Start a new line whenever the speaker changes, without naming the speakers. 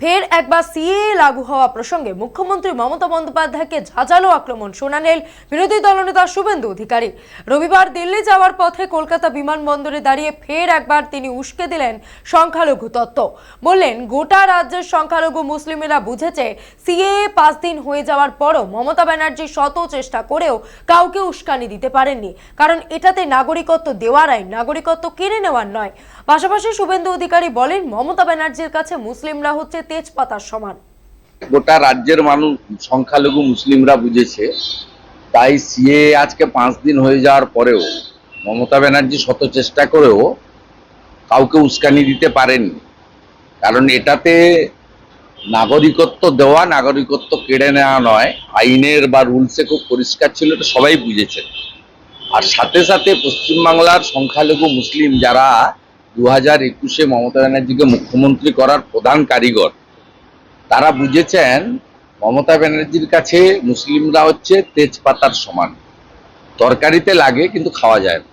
ফের একবার সিএ লাগু হওয়া প্রসঙ্গে মুখ্যমন্ত্রী মমতা বন্দ্যোপাধ্যায়কে ঝাঁঝালো আক্রমণ। শোনালেন বিরোধী দলনেতা শুভেন্দু অধিকারী। রবিবার দিল্লি যাওয়ার পথে কলকাতা বিমানবন্দরে দাঁড়িয়ে ফের একবার তিনি উস্কে দিলেন সংখ্যালঘু তত্ত্ব। বললেন, গোটা রাজ্যের সংখ্যালঘু মুসলিমেরা বুঝেছে সিএ পাঁচ দিন হয়ে যাওয়ার পরও মমতা ব্যানার্জি শত চেষ্টা করেও কাউকে উস্কানি দিতে পারেননি। কারণ এটাতে নাগরিকত্ব দেওয়ার আইন, নাগরিকত্ব কেড়ে নেওয়ার নয়। পাশাপাশি শুভেন্দু অধিকারী বলেন, মমতা ব্যানার্জির কাছে মুসলিমরা হচ্ছে তেজপাতার সমান।
গোটা রাজ্যের মানুষ, সংখ্যালঘু মুসলিমরা বুঝেছে। তাই সিএ আজকে পাঁচ দিন হয়ে যাওয়ার পরেও মমতা ব্যানার্জি শত চেষ্টা করেও কাউকে উস্কানি দিতে পারেননি। কারণ এটাতে নাগরিকত্ব দেওয়া, নাগরিকত্ব কেড়ে নেওয়া নয়। আইনের বা রুলসে খুব পরিষ্কার ছিল, এটা সবাই বুঝেছে। আর সাথে সাথে পশ্চিমবাংলার সংখ্যালঘু মুসলিম যারা দু হাজার একুশে মমতা ব্যানার্জিকে মুখ্যমন্ত্রী করার প্রধান কারিগর তারা বুঝেছেন মমতা ব্যানার্জির কাছে মুসলিমরা হচ্ছে তেজপাতার সমান। তরকারিতে লাগে কিন্তু খাওয়া যায় না।